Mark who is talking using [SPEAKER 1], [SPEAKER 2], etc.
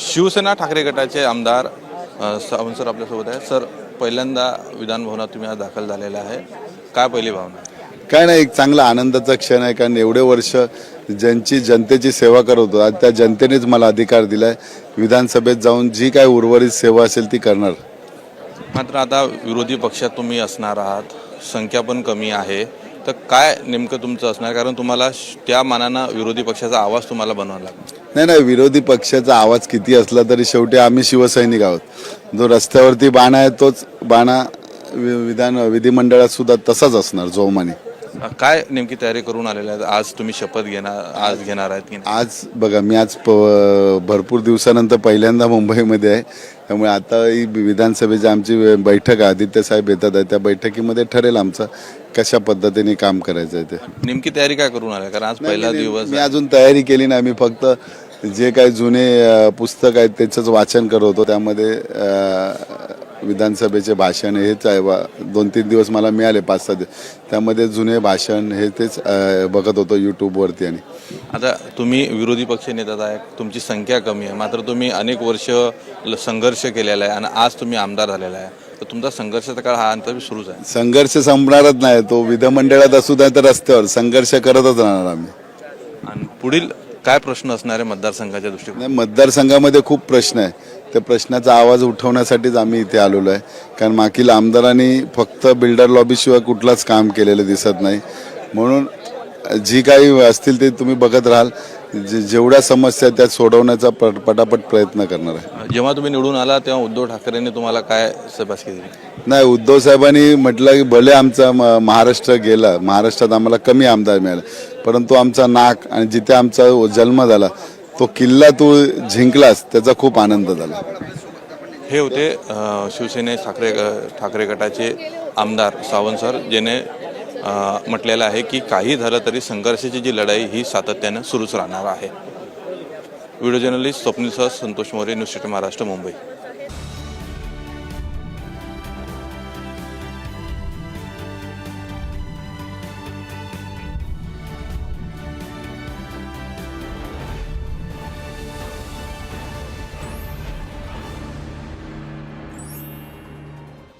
[SPEAKER 1] शिवसेना ठाकरे गटाचे आमदार सावंत सर आपल्यासोबत आहे सर पहिल्यांदा विधानभवनात तुम्ही आज दाखल झालेला आहे. काय पहिली भावना?
[SPEAKER 2] काय नाही एक चांगला आनंदाचा क्षण आहे कारण एवढे वर्ष ज्यांची जनतेची सेवा करत होतो आज त्या जनतेनेच मला अधिकार दिलाय. विधानसभेत जाऊन जी काय उर्वरित सेवा असेल ती करणार.
[SPEAKER 1] मात्र आता विरोधी पक्षात तुम्ही असणार आहात. संख्या पण कमी आहे. तर काय नेमकं तुमचं असणार? कारण तुम्हाला श- त्या मानानं विरोधी पक्षाचा आवाज तुम्हाला बनवावा लागला.
[SPEAKER 2] नाही नाही विरोधी पक्षाचा आवाज किती असला तरी शेवटी आम्ही शिवसैनिक आहोत. जो रस्त्यावरती बाणा आहे तोच बाणा वि- विधान विधिमंडळात सुद्धा तसाच असणार जोमाने
[SPEAKER 1] काय नेमकी तयारी करून आलेल्या आहेत? आज तुम्ही शपथ घेणार आज घेणार आहेत की नाही?
[SPEAKER 2] आज बघा मी आज प भरपूर दिवसानंतर पहिल्यांदा मुंबईमध्ये आहे. त्यामुळे आता ही विधानसभेची आमची बैठक आहे आदित्य साहेब येतात आहे. त्या बैठकीमध्ये ठरेल आमचं कशा पद्धतीने काम करायचं आहे ते.
[SPEAKER 1] नेमकी तयारी काय करून आल्या? कारण आज पहिला दिवस
[SPEAKER 2] मी अजून तयारी केली नाही. मी फक्त जे काही जुने पुस्तक आहेत त्याचंच वाचन करत होतो. त्यामध्ये विधानसभेचे भाषण हेच आहे दोन तीन दिवस मला मिळाले पाच दिवस त्यामध्ये जुने भाषण हे तेच बघत होतो यूट्यूबवरती आणि.
[SPEAKER 1] आता तुम्ही विरोधी पक्ष नेतात आहे तुमची संख्या कमी आहे मात्र तुम्ही अनेक वर्ष संघर्ष केलेला आहे आणि आज तुम्ही आमदार झालेला आहे. तर तुमचा संघर्षाचा काळ हा अंतर सुरूच आहे.
[SPEAKER 2] संघर्ष संपणारच नाही तो विधिमंडळात असू द्या तर रस्त्यावर संघर्ष करतच राहणार आम्ही.
[SPEAKER 1] आणि पुढील काय प्रश्न असणार आहे मतदारसंघाच्या दृष्टिकोन
[SPEAKER 2] नाही मतदारसंघामध्ये खूप प्रश्न आहे. त्या प्रश्नाचा आवाज उठवण्यासाठीच आम्ही इथे आलेलो आहे. कारण मागील आमदारांनी फक्त बिल्डर लॉबीशिवाय कुठलाच काम केलेलं दिसत नाही. म्हणून जी काही असतील ते तुम्ही बघत राहाल. जे- जेवढ्या समस्या त्या सोडवण्याचा प- पटापट प्रयत्न करणार आहे.
[SPEAKER 1] जेव्हा तुम्ही निवडून आला तेव्हा उद्धव ठाकरेंनी तुम्हाला काय शाबासकी दिली
[SPEAKER 2] नाही उद्धव साहेबांनी म्हटलं की भले आमचा महाराष्ट्र गेला महाराष्ट्रात आम्हाला कमी आमदार मिळाले. परंतु आमचा नाक आणि जिथे आमचा जन्म झाला तो किल्ला तू जिंकलास त्याचा खूप आनंद झाला.
[SPEAKER 1] हे होते शिवसेने ठाकरे ठाकरे गटाचे आमदार सावंत सर ज्याने म्हटलेलं आहे की काही झालं तरी संघर्षाची जी लढाई ही सातत्यानं सुरूच राहणार आहे. व्हिडिओ जर्नलिस्ट स्वप्नील सह संतोष मोरे न्यूज सिटी महाराष्ट्र मुंबई.